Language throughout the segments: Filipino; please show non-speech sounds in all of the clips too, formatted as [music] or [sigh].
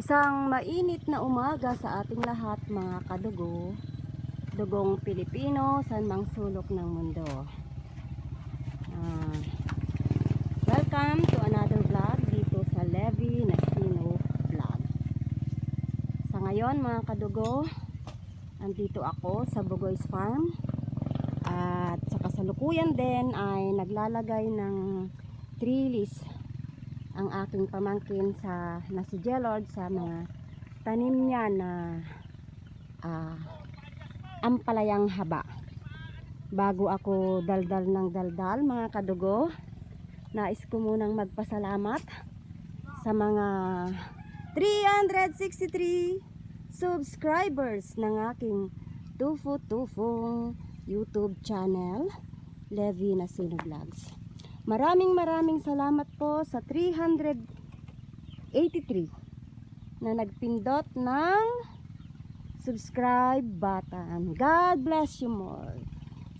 Isang mainit na umaga sa ating lahat mga kadugo. Dugong Pilipino sa mang sulok ng mundo. Ah, welcome to another vlog dito sa Levi Nasino Vlog. Sa ngayon mga kadugo, andito ako sa Bugoy's Farm. At sa kasalukuyan din ay naglalagay ng trellis ang aking pamangkin sa na si Jelord sa mga tanim niya na ah, ampalayang haba. Bago ako daldal ng daldal mga kadugo, nais ko munang magpasalamat sa mga 363 subscribers ng aking Tufo-Tufong YouTube channel, Levi Nasino Vlogs. Maraming maraming salamat po sa 383 na nagpindot ng subscribe button. God bless you more.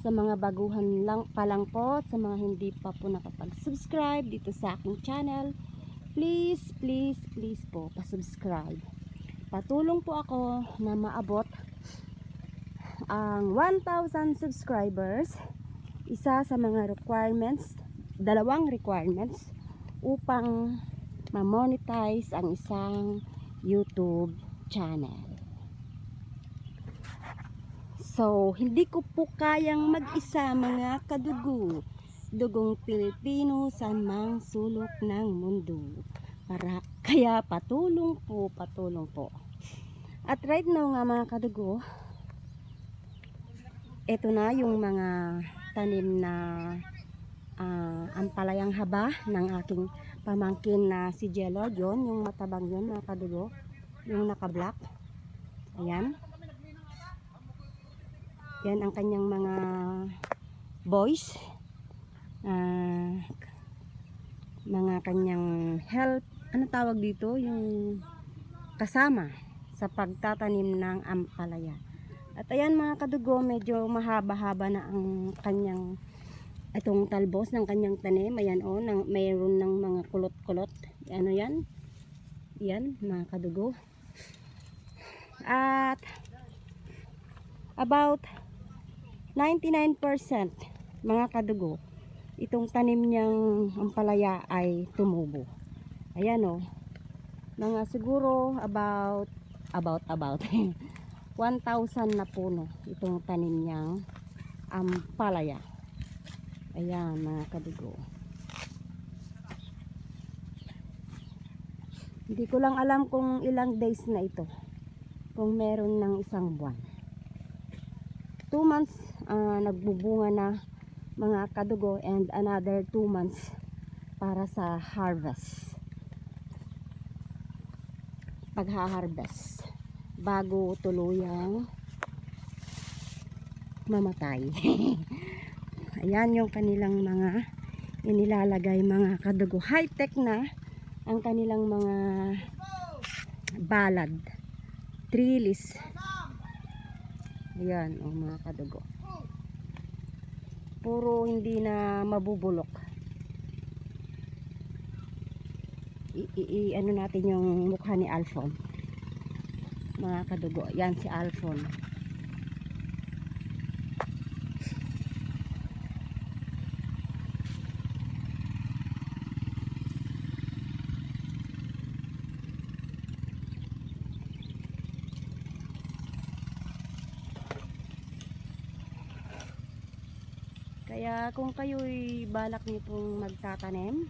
Sa mga baguhan lang pa lang po, sa mga hindi pa po nakapag-subscribe dito sa aking channel, please, please, please po, pasubscribe. Patulong po ako na maabot ang 1,000 subscribers. Isa sa mga requirements dalawang requirements upang ma-monetize ang isang YouTube channel. So, hindi ko po kayang mag-isa mga kadugo. Dugong Pilipino sa mang sulok ng mundo. Para, kaya patulong po, patulong po. At right now nga mga kadugo, ito na yung mga tanim na ah, ang palayang haba ng aking pamangkin na si Jelord yon yung matabang yon mga kadugo yung naka-black. Ayan. Yan ang kanyang mga boys. Ah, mga kanyang help. Ano tawag dito? Yung kasama sa pagtatanim ng ampalaya. At ayan mga kadugo medyo mahaba-haba na ang kanyang itong talbos ng kanyang tanim ayan o nang, mayroon ng mga kulot-kulot. Ano yan? Yan mga kadugo. At about 99% mga kadugo itong tanim niyang ampalaya ay tumubo. Ayan o mga siguro about about about [laughs] 1,000 na puno itong tanim niyang ampalaya Ayan mga kadugo. Hindi ko lang alam kung ilang days na ito. Kung meron ng isang buwan. Two months ah, nagbubunga na mga kadugo and another two months para sa harvest. Pagha-harvest. Bago tuluyang mamatay. [laughs] Ayan yung kanilang mga inilalagay mga kadugo. High-tech na ang kanilang mga balad. Trellis. Ayan, o mga kadugo. Puro hindi na mabubulok. I, i, i- ano natin yung mukha ni Alphon. Mga kadugo. Yan si Alphon. Kaya kung kayo'y balak niyo pong magtatanim,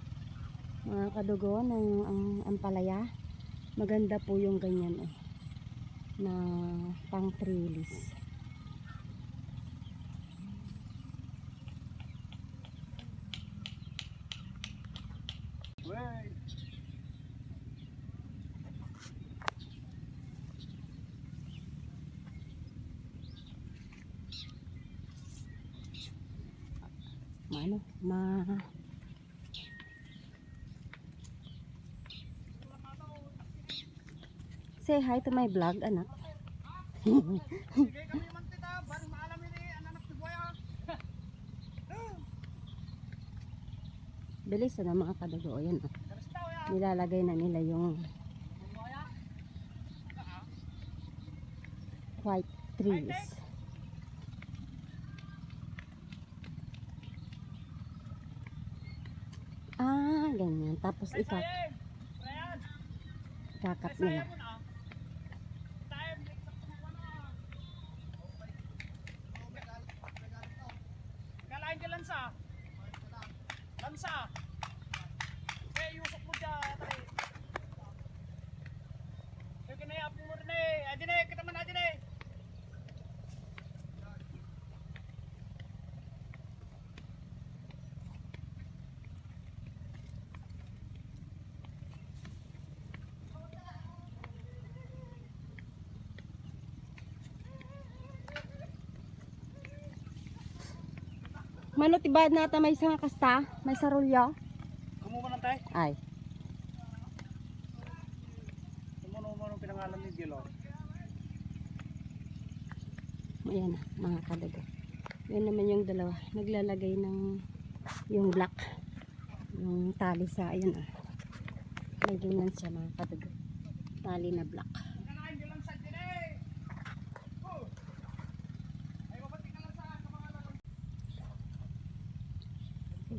mga kadugo ng ang, ampalaya, maganda po yung ganyan eh, na pang trellis. ano, ma Say hi to my vlog, anak. [laughs] Bilis na mga kadago. Ayan, oh. Nilalagay na nila yung white trees. Ganyan. Tapos ikakat Ay, nila. sayang mo na. Sayang, di sa kumuha na. Kalain ka lansa. Lansa. Eh, yusok mo dyan. Tay. Kaya kinayap mo rin eh. Adin eh, kita man adin eh. Mano tibad nata may isang kasta, may sarulyo. Kumuha na tayo. Ay, Kumuha mo nung pinangalan ni Gilo. ayan na, mga kadago. Yan naman yung dalawa. Naglalagay ng yung black. Yung tali sa, ayun ah. May ganyan siya mga kadago. Tali na black.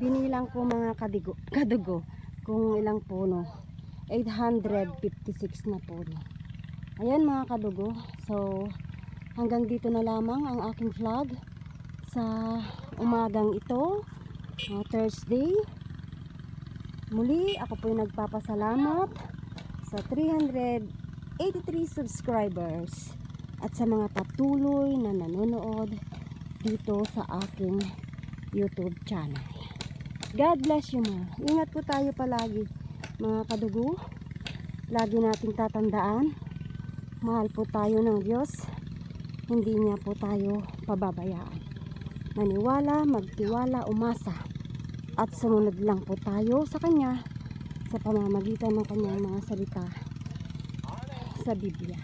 Binilang ko mga kadigo, [laughs] kadugo kung ilang puno. 856 na puno. Ayan mga kadugo. So, hanggang dito na lamang ang aking vlog sa umagang ito. uh, Thursday. Muli, ako po'y nagpapasalamat sa 383 subscribers at sa mga patuloy na nanonood dito sa aking YouTube channel. God bless you ma. Ingat po tayo palagi mga kadugo. Lagi nating tatandaan. Mahal po tayo ng Diyos. Hindi niya po tayo pababayaan. Maniwala, magtiwala, umasa. At sumunod lang po tayo sa Kanya sa pamamagitan ng Kanyang mga salita sa Biblia.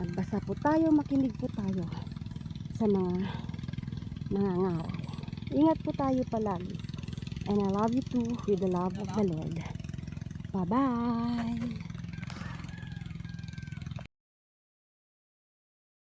Magbasa po tayo, makinig po tayo sa mga nangangaral. Ingat po tayo palagi. And I love you too with the love of the Lord. Bye-bye!